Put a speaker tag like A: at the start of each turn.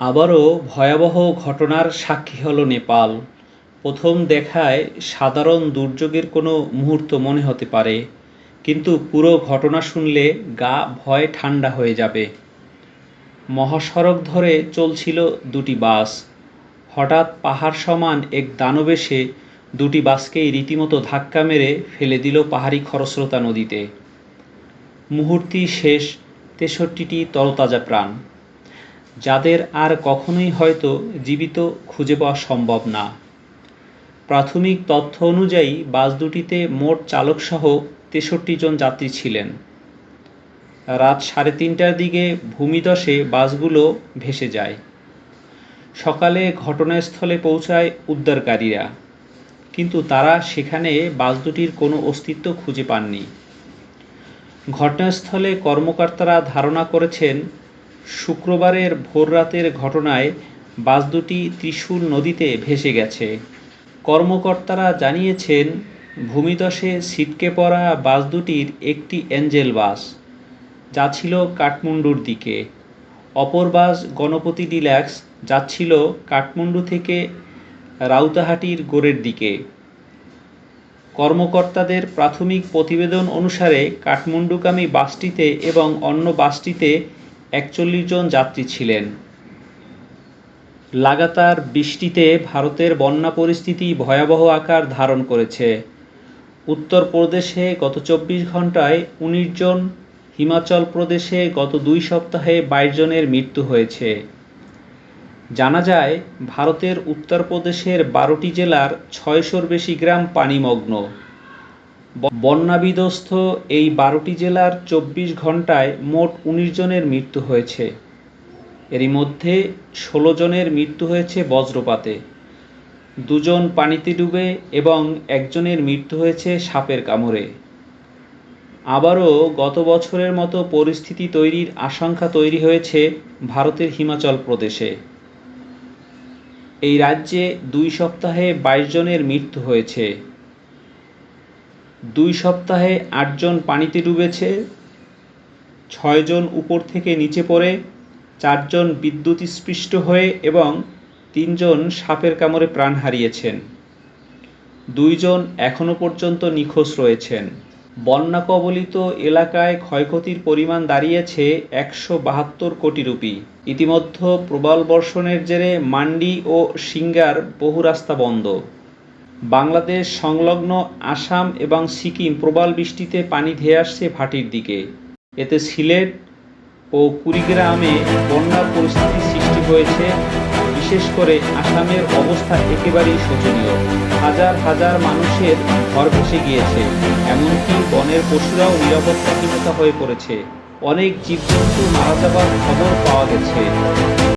A: আবারও ভয়াবহ ঘটনার সাক্ষী হল নেপাল। প্রথম দেখায় সাধারণ দুর্যোগের কোনো মুহূর্ত মনে হতে পারে, কিন্তু পুরো ঘটনা শুনলে গা ভয় ঠান্ডা হয়ে যাবে। মহাসড়ক ধরে চলছিল দুটি বাস। হঠাৎ পাহাড় সমান এক দানব এসে দুটি বাসকেই রীতিমতো ধাক্কা মেরে ফেলে দিল পাহাড়ি খরস্রোতা নদীতে। মুহূর্তেই শেষ, তেষট্টিটি তরতাজা প্রাণ। যাদের আর কখনোই হয়তো জীবিত খুঁজে পাওয়া সম্ভব না। প্রাথমিক তথ্য অনুযায়ী বাস দুটিতে মোট চালকসহ তেষট্টি জন যাত্রী ছিলেন। রাত সাড়ে তিনটার দিকে ভূমিদশে বাসগুলো ভেসে যায়। সকালে ঘটনাস্থলে পৌঁছায় উদ্ধারকারীরা। কিন্তু তারা সেখানে বাস দুটির কোনো অস্তিত্ব খুঁজে পাননি। ঘটনাস্থলে কর্মকর্তারা ধারণা করেছেন শুক্রবারের ভোররাতের ঘটনায় বাস দুটি ত্রিশূল নদীতে ভেসে গেছে। কর্মকর্তারা জানিয়েছেন ভূমিদশে ছিটকে পড়া বাস দুটির একটি এঞ্জেল বাস যাচ্ছিল কাঠমান্ডুর দিকে। অপর বাস গণপতি ডিল্যাক্স যাচ্ছিল কাঠমান্ডু থেকে রাউতাহাটির গোড়ের দিকে। কর্মকর্তাদের প্রাথমিক প্রতিবেদন অনুসারে কাঠমান্ডুগামী বাসটিতে এবং অন্য বাসটিতে একচল্লিশ জন যাত্রী ছিলেন। লাগাতার বৃষ্টিতে ভারতের বন্যা পরিস্থিতি ভয়াবহ আকার ধারণ করেছে। উত্তরপ্রদেশে গত চব্বিশ ঘন্টায় উনিশ জন, হিমাচল প্রদেশে গত দুই সপ্তাহে বাইশ জনের মৃত্যু হয়েছে। জানা যায়, ভারতের উত্তরপ্রদেশের বারোটি জেলার ছয়শোর বেশি গ্রাম পানিমগ্ন। বন্যাবিধ্বস্ত এই বারোটি জেলার চব্বিশ ঘন্টায় মোট উনিশ জনের মৃত্যু হয়েছে। এরই মধ্যে ষোলো জনের মৃত্যু হয়েছে বজ্রপাতে। দুজন পানিতে ডুবে এবং একজনের মৃত্যু হয়েছে সাপের কামড়ে। আবারও গত বছরের মতো পরিস্থিতি তৈরির আশঙ্কা তৈরি হয়েছে ভারতের হিমাচল প্রদেশে। এই রাজ্যে দুই সপ্তাহে বাইশ জনের মৃত্যু হয়েছে। দুই সপ্তাহে আটজন পানিতে ডুবেছে, ছয়জন উপর থেকে নিচে পড়ে, চারজন বিদ্যুৎস্পৃষ্ট হয়ে এবং তিনজন সাপের কামড়ে প্রাণ হারিয়েছেন। দুইজন এখনও পর্যন্ত নিখোঁজ রয়েছেন। বন্যা কবলিত এলাকায় ক্ষয়ক্ষতির পরিমাণ দাঁড়িয়েছে একশো বাহাত্তর কোটি রুপি। ইতিমধ্যে প্রবল বর্ষণের জেরে মান্ডি ও সিঙ্গার বহু রাস্তা বন্ধ। বাংলাদেশ, সংলগ্ন আসাম এবং সিকিম প্রবল বৃষ্টিতে পানি ধেয়ে আসছে ভাটির দিকে। এতে সিলেট ও কুড়িগ্রামে বন্যার পরিস্থিতি সৃষ্টি হয়েছে। বিশেষ করে আসামের অবস্থা একেবারেই শোচনীয়। হাজার হাজার মানুষের ঘর ভেসে গিয়েছে। এমনকি বনের পশুরাও নিরাপত্তাহীনতা হয়ে পড়েছে। অনেক জীবজন্তু মারা যাবার খবর পাওয়া গেছে।